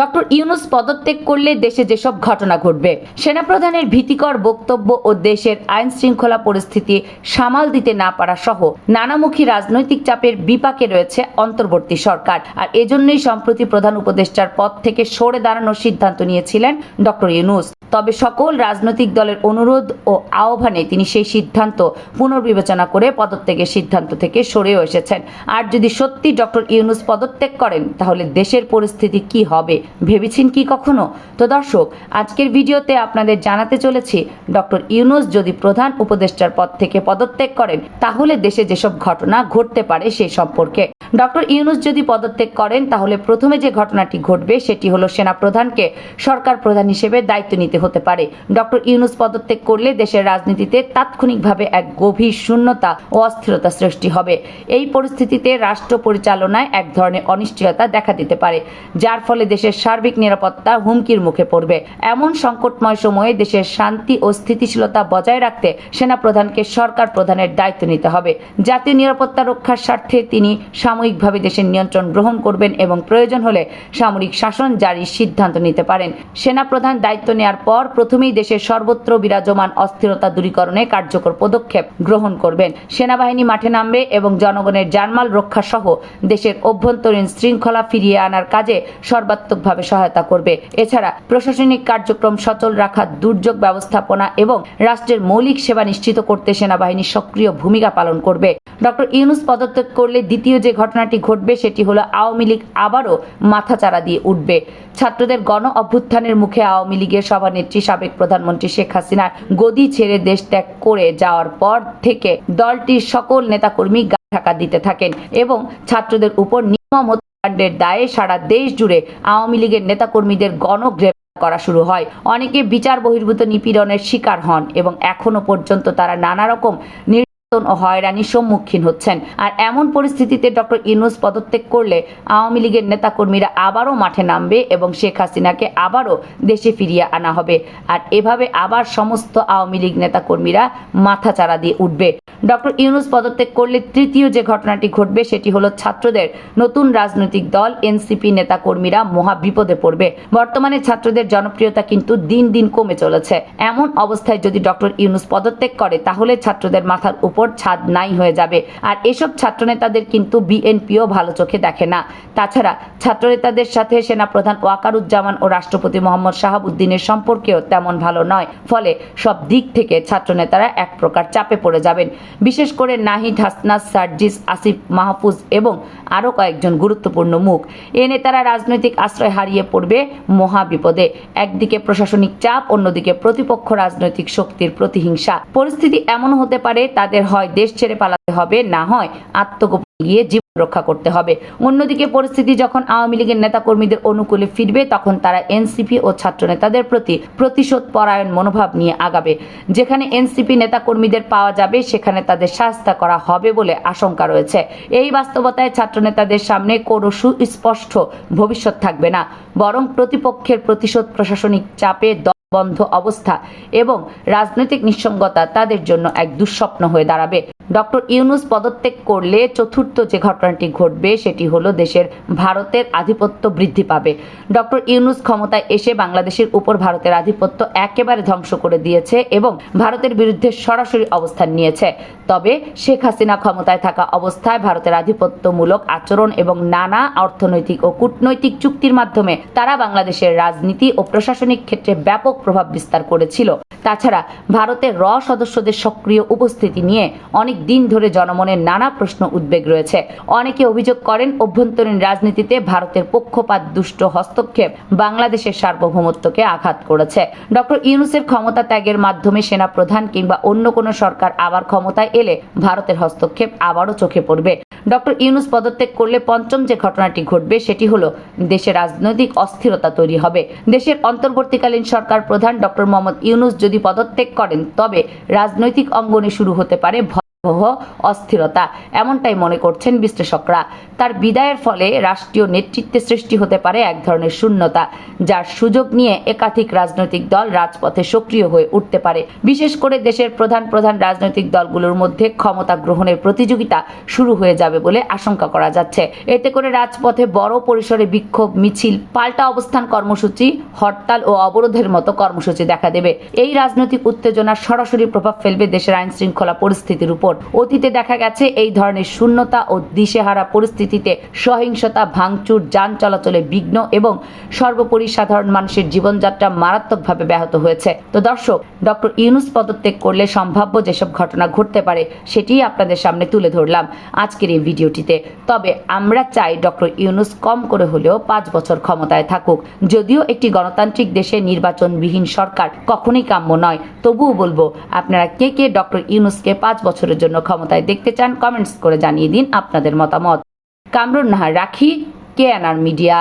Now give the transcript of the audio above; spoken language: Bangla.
ডক্টর ইউনুস পদত্যাগ করলে দেশে যেসব ঘটনা ঘটবে, সেনাপ্রধানের ভীতিকর বক্তব্য ও দেশের আইন শৃঙ্খলা পরিস্থিতি সামাল দিতে না পারা সহ নানামুখী রাজনৈতিক চাপের বিপাকে রয়েছে অন্তর্বর্তী সরকার। আর এজন্যই সম্প্রতি প্রধান উপদেষ্টার পদ থেকে সরে দাঁড়ানোর সিদ্ধান্ত নিয়েছিলেন ডক্টর ইউনুস। তবে সকল রাজনৈতিক দলের অনুরোধ ও আহ্বানে তিনি সেই সিদ্ধান্ত পুনর্বিবেচনা করে পদত্যাগের সিদ্ধান্ত থেকে সরেও এসেছেন। আর যদি সত্যি ডক্টর ইউনুস পদত্যাগ করেন, তাহলে দেশের পরিস্থিতি কি হবে? ভেবেছেন কি কখনো? তো দর্শক, আজকের ভিডিওতে আপনাদের জানাতে চলেছি, ডক্টর ইউনুস যদি প্রধান উপদেষ্টার পদ থেকে পদত্যাগ করেন, তাহলে দেশে যেসব ঘটনা ঘটতে পারে সেই সম্পর্কে। ডক্টর ইউনুস যদি পদত্যাগ করেন, তাহলে প্রথমে যে ঘটনাটি ঘটবে, সেটি হলো সেনা প্রধানকে সরকার প্রধান হিসেবে দায়িত্ব নিতে হতে পারে। ডক্টর ইউনুস পদত্যাগ করলে দেশের রাজনীতিতে তাৎক্ষণিকভাবে এক গভীর শূন্যতা ও অস্থিরতা সৃষ্টি হবে। এই পরিস্থিতিতে রাষ্ট্র পরিচালনায় এক ধরনের অনিশ্চয়তা দেখা দিতে পারে, যার ফলে দেশের সার্বিক নিরাপত্তা হুমকির মুখে পড়বে। এমন সংকটময় সময়ে দেশের শান্তি ও স্থিতিশীলতা বজায় রাখতে সেনাপ্রধানকে সরকার প্রধানের দায়িত্ব নিতে হবে। জাতীয় নিরাপত্তা রক্ষার স্বার্থে তিনি সাময়িকভাবে দেশের নিয়ন্ত্রণ গ্রহণ করবেন এবং প্রয়োজন হলে সামরিক শাসন জারির সিদ্ধান্ত নিতে পারেন। সেনাপ্রধান দায়িত্ব নেওয়ার পর প্রথমেই দেশের সর্বত্র বিরাজমান অস্থিরতা দূরীকরণে কার্যকর পদক্ষেপ গ্রহণ করবেন। সেনাবাহিনী মাঠে নামবে এবং জনগণের জানমাল রক্ষা সহ দেশের অভ্যন্তরীণ শৃঙ্খলা ফিরিয়ে আনার কাজে সর্বাত্মকভাবে সহায়তা করবে। এছাড়া প্রশাসনিক কার্যক্রম সচল রাখা, দুর্যোগ ব্যবস্থাপনা এবং রাষ্ট্রের মৌলিক সেবা নিশ্চিত করতে সেনাবাহিনী সক্রিয় ভূমিকা পালন করবে। ডক্টর ইউনুস পদত্যাগ করলে দ্বিতীয় যে ঘটনাটি ঘটবে সেটি হলো আওয়ামী লীগ আবারও মাথাচাড়া দিয়ে উঠবে। ছাত্রদের গণ অভ্যুত্থানের মুখে আওয়ামী লীগের সভানেত্রী, সাবেক প্রধানমন্ত্রী শেখ হাসিনার গদি ছেড়ে দেশ ত্যাগ করে যাওয়ার পর থেকে দলটির সকল নেতাকর্মী গা ঢাকা দিতে থাকেন এবং ছাত্রদের উপর নির্মম হত্যাকাণ্ডের দায়ে সারা দেশ জুড়ে আওয়ামী লীগের নেতাকর্মীদের গণগ্রেপ্তার করা শুরু হয়। অনেকে বিচার বহির্ভূত নিপীড়নের শিকার হন এবং এখনও পর্যন্ত তারা নানা রকম নির্যাতন ও হয়রানির সম্মুখীন হচ্ছেন। আর এমন পরিস্থিতিতে ডক্টর ইউনুস পদত্যাগ করলে আওয়ামী লীগের নেতাকর্মীরা আবারও মাঠে নামবে এবং শেখ হাসিনাকে আবারও দেশে ফিরিয়ে আনা হবে। আর এভাবে আবার সমস্ত আওয়ামী লীগ নেতাকর্মীরা মাথাচাড়া দিয়ে উঠবে। ডক্টর ইউনুস পদত্যাগ করলে তৃতীয় যে ঘটনাটি ঘটবে সেটি হলো ছাত্রদের নতুন রাজনৈতিক দল, এনসিপি নেতাকর্মীরা মহা বিপদে পড়বে। বর্তমানে ছাত্রদের জনপ্রিয়তা কিন্তু দিন দিন কমে চলেছে। এমন অবস্থায় যদি ডক্টর ইউনুস পদত্যাগ করে, তাহলে ছাত্রদের মাথার উপর ছাদ নাই হয়ে যাবে। আর এসব ছাত্রনেতাদের কিন্তু বিএনপিও ভালো চোখে দেখে না। তাছাড়া ছাত্রনেতাদের সাথে সেনাপ্রধান ওয়াকারুজ্জামান ও রাষ্ট্রপতি মোহাম্মদ শাহাবুদ্দিনের সম্পর্কেও তেমন ভালো নয়। ফলে সব দিক থেকে ছাত্রনেতারা এক প্রকার চাপে পড়ে যাবেন। বিশেষ করে নাহিদ হাসনাস সার্জিস, আসিফ মাহফুজ এবং আরও কয়েকজন গুরুত্বপূর্ণ মুখ। এ নেতারা রাজনৈতিক আশ্রয় হারিয়ে পড়বে মহা বিপদে একদিকে প্রশাসনিক চাপ, অন্যদিকে প্রতিপক্ষ রাজনৈতিক শক্তির প্রতিহিংসা। পরিস্থিতি এমন হতে পারে তাদের হয়, দেশ ছেড়ে পালাতে হবে, না হয় আত্মগোপন গিয়ে জীবন রক্ষা করতে হবে। অন্যদিকে পরিস্থিতি যখন আওয়ামী লীগের নেতাকর্মীদের অনুকূলে ফিরবে, তখন তারা এনসিপি ও ছাত্র নেতাদের প্রতি প্রতিশোধ পরায়ণ মনোভাব নিয়ে আগাবে। যেখানে এনসিপি নেতাকর্মীদের পাওয়া যাবে, সেখানে তাদের শাস্তা করা হবে বলে আশঙ্কা রয়েছে। এই বাস্তবতায় ছাত্র নেতাদের সামনে কোনো সুস্পষ্ট ভবিষ্যৎ থাকবে না। বরং প্রতিপক্ষের প্রতিশোধ প্রশাসনিক চাপে বন্ধ অবস্থা এবং রাজনৈতিক নিঃসঙ্গতা তাদের জন্য এক দুঃস্বপ্ন হয়ে দাঁড়াবে। ডক্টর ইউনুস পদত্যাগ করলে চতুর্থ যে ঘটনাটি ঘটবে, সেটি হলো দেশের ভারতের আধিপত্য বৃদ্ধি পাবে। ডক্টর ইউনুস ক্ষমতায় এসে বাংলাদেশের উপর ভারতের আধিপত্য একেবারে ধ্বংস করে দিয়েছে এবং ভারতের বিরুদ্ধে সরাসরি অবস্থান নিয়েছে। তবে শেখ হাসিনা ক্ষমতায় থাকা অবস্থায় ভারতের আধিপত্যমূলক আচরণ এবং নানা অর্থনৈতিক ও কূটনৈতিক চুক্তির মাধ্যমে তারা বাংলাদেশের রাজনীতি ও প্রশাসনিক ক্ষেত্রে ব্যাপক প্রভাব বিস্তার করেছিল। তাছাড়া ভারতের র সদস্যদের সক্রিয় উপস্থিতি নিয়ে অনেক দিন ধরে জনমনের নানা প্রশ্ন উদ্বেগ রয়েছে। অনেকে অভিযোগ করেন, অভ্যন্তরীণ রাজনীতিতে ভারতের পক্ষপাত, দুষ্ট হস্তক্ষেপ বাংলাদেশের সার্বভৌমত্বকে আঘাত করেছে। ডক্টর ইউনুসের ক্ষমতা ত্যাগের মাধ্যমে সেনা প্রধান কিংবা অন্য কোনো সরকার আবার ক্ষমতায় এলে ভারতের হস্তক্ষেপ আবারও চোখে পড়বে। ডক্টর ইউনুস পদত্যাগ করলে পঞ্চম যে ঘটনাটি ঘটবে, সেটি হলো দেশে রাজনৈতিক অস্থিরতা তৈরি হবে। দেশের অন্তর্বর্তীকালীন সরকার প্রধান ডক্টর মোহাম্মদ ইউনুস যদি পদত্যাগ করেন তবে রাজনৈতিক অঙ্গনে শুরু হতে পারে অস্থিরতা, এমনটাই মনে করছেন বিশ্লেষকরা। তার বিদায়ের ফলে রাষ্ট্রীয় নেতৃত্বে সৃষ্টি হতে পারে এক ধরনের শূন্যতা, যার সুযোগ নিয়ে একাধিক রাজনৈতিক দল রাজপথে সক্রিয় হয়ে উঠতে পারে। বিশেষ করে দেশের প্রধান প্রধান রাজনৈতিক দলগুলোর মধ্যে ক্ষমতা গ্রহণের প্রতিযোগিতা শুরু হয়ে যাবে বলে আশঙ্কা করা যাচ্ছে। এতে করে রাজপথে বড় পরিসরে বিক্ষোভ, মিছিল, পাল্টা অবস্থান কর্মসূচি, হরতাল ও অবরোধের মতো কর্মসূচি দেখা দেবে। এই রাজনৈতিক উত্তেজনা সরাসরি প্রভাব ফেলবে দেশের আইন শৃঙ্খলা পরিস্থিতির উপর। অতীতে দেখা গেছে এই ধরনের শূন্যতা ও দিশেহারা পরিস্থিতিতে সহিংসতা, ভাঙচুর, যান চলাচলে বিঘ্ন এবং সর্বোপরি সাধারণ মানুষের জীবনযাত্রা মারাত্মকভাবে ব্যাহত হয়েছে। তো দর্শক, ডক্টর ইউনুস পদত্যাগ করলে সম্ভাব্য যেসব ঘটনা ঘটতে পারে, সেটিই আপনাদের সামনে তুলে ধরলাম আজকের এই ভিডিওটিতে। তবে আমরা চাই ডক্টর ইউনুস কম করে হলেও পাঁচ বছর ক্ষমতায় থাকুক। যদিও একটি গণতান্ত্রিক দেশে নির্বাচনবিহীন সরকার কখনোই কাম্য নয়। তবুও বলব, আপনারা কে কে ডক্টর ইউনুসকে পাঁচ বছরের জন্য ক্ষমতায় দেখতে চান কমেন্টস করে জানিয়ে দিন আপনাদের মতামত। কামরুন নাহার রাখি কে মিডিয়া।